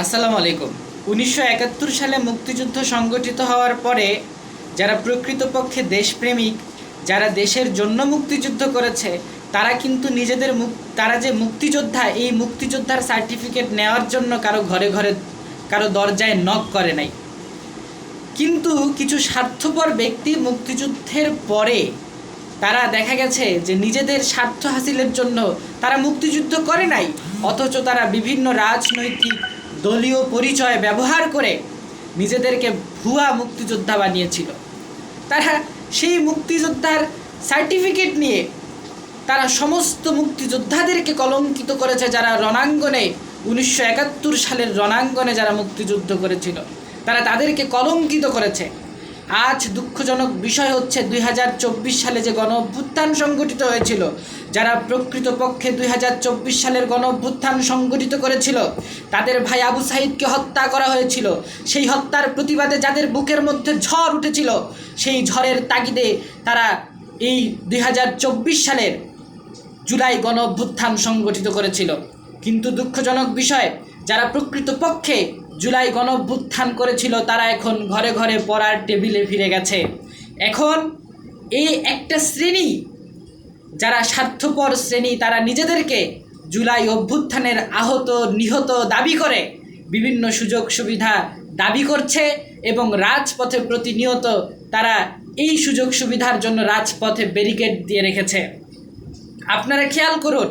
আসসালামু আলাইকুম। উনিশশো একাত্তর সালে মুক্তিযুদ্ধ সংগঠিত হওয়ার পরে যারা প্রকৃতপক্ষে দেশপ্রেমিক, যারা দেশের জন্য মুক্তিযুদ্ধ করেছে, তারা কিন্তু নিজেদের মুক তারা যে মুক্তিযোদ্ধা, এই মুক্তিযোদ্ধার সার্টিফিকেট নেওয়ার জন্য কারও ঘরে ঘরে, কারও দরজায় নক করে নাই। কিন্তু কিছু স্বার্থপর ব্যক্তি মুক্তিযুদ্ধের পরে তারা দেখা গেছে যে নিজেদের স্বার্থ হাসিলের জন্য তারা মুক্তিযুদ্ধ করে নাই, অথচ তারা বিভিন্ন রাজনৈতিক দলীয় পরিচয় ব্যবহার করে নিজেদেরকে ভুয়া মুক্তিযোদ্ধা বানিয়েছিল। তারা সেই মুক্তিযোদ্ধার সার্টিফিকেট নিয়ে তারা সমস্ত মুক্তিযোদ্ধাদেরকে কলঙ্কিত করেছে যারা রণাঙ্গনে, উনিশশো একাত্তর সালের রণাঙ্গনে যারা মুক্তিযুদ্ধ করেছিল, তারা তাদেরকে কলঙ্কিত করেছে। আজ দুঃখজনক বিষয় হচ্ছে দুই হাজার চব্বিশ সালে যে গণ অভ্যুত্থান সংগঠিত হয়েছিল যারা প্রকৃতপক্ষে দুই হাজার চব্বিশ সালের গণভ্যুত্থান সংগঠিত করেছিল, তাদের ভাই আবু সাইদকে হত্যা করা হয়েছিল। সেই হত্যার প্রতিবাদে যাদের বুকের মধ্যে ঝড় উঠেছিল, সেই ঝড়ের তাগিদে তারা এই দুই হাজার চব্বিশ সালের জুলাই গণ অভ্যুত্থান সংগঠিত করেছিল। কিন্তু দুঃখজনক বিষয়, যারা প্রকৃতপক্ষে জুলাই গণ অভ্যুত্থান করেছিল, তারা এখন ঘরে ঘরে পড়ার টেবিলে ফিরে গেছে। এখন এই একটা শ্রেণি যারা স্বার্থপর শ্রেণি, তারা নিজেদেরকে জুলাই অভ্যুত্থানের আহত, নিহত দাবি করে বিভিন্ন সুযোগ সুবিধা দাবি করছে এবং রাজপথে প্রতিনিয়ত তারা এই সুযোগ সুবিধার জন্য রাজপথে ব্যারিকেড দিয়ে রেখেছে। আপনারা খেয়াল করুন,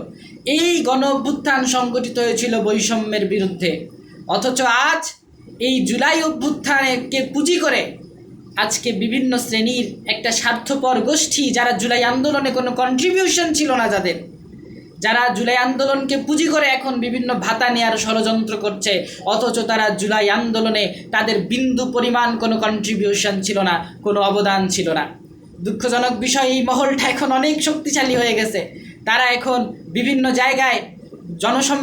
এই গণ অভ্যুত্থান সংগঠিত হয়েছিল বৈষম্যের বিরুদ্ধে। অথচ আজ এই জুলাই অভ্যুত্থানকে পুঁজি করে আজকে বিভিন্ন শ্রেণির একটা স্বার্থপর গোষ্ঠী যারা জুলাই আন্দোলনে কোনো কন্ট্রিবিউশন ছিল না যাদের, যারা জুলাই আন্দোলনকে পুঁজি করে এখন বিভিন্ন ভাতা নেওয়ার ষড়যন্ত্র করছে, অথচ তারা জুলাই আন্দোলনে তাদের বিন্দু পরিমাণ কোনো কন্ট্রিবিউশন ছিল না, কোনো অবদান ছিল না। দুঃখজনক বিষয়, এই মহলটা এখন অনেক শক্তিশালী হয়ে গেছে। তারা এখন বিভিন্ন জায়গায় জনসম,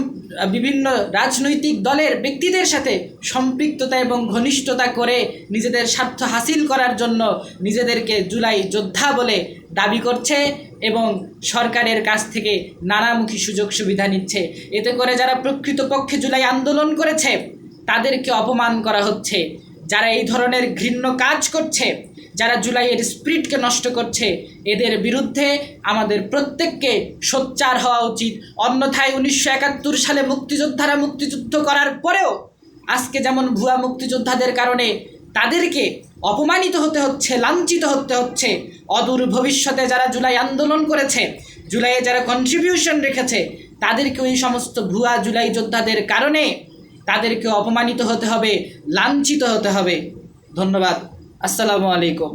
বিভিন্ন রাজনৈতিক দলের ব্যক্তিদের সাথে সম্পৃক্ততা এবং ঘনিষ্ঠতা করে নিজেদের স্বার্থ হাসিল করার জন্য নিজেদেরকে জুলাই যোদ্ধা বলে দাবি করছে এবং সরকারের কাছ থেকে নানামুখী সুযোগ সুবিধা নিচ্ছে। এতে করে যারা প্রকৃতপক্ষে জুলাই আন্দোলন করেছে, তাদেরকে অপমান করা হচ্ছে। যারা এই ধরনের ঘৃণ্য কাজ করছে যারা জুলাইয়ের স্পিরিটকে নষ্ট করছে, এদের বিরুদ্ধে আমাদের প্রত্যেককে সোচ্চার হওয়া উচিত। অন্যথায় উনিশশো একাত্তর সালে মুক্তিযোদ্ধারা মুক্তিযুদ্ধ করার পরেও আজকে যেমন ভুয়া মুক্তিযোদ্ধাদের কারণে তাদেরকে অপমানিত হতে হচ্ছে, লাঞ্ছিত হতে হচ্ছে, অদূর ভবিষ্যতে যারা জুলাই আন্দোলন করেছে, জুলাইয়ে যারা কন্ট্রিবিউশন রেখেছে, তাদেরকে ওই সমস্ত ভুয়া জুলাই যোদ্ধাদের কারণে তাদেরকে অপমানিত হতে হবে, লাঞ্ছিত হতে হবে। ধন্যবাদ। আসসালামু আলাইকুম।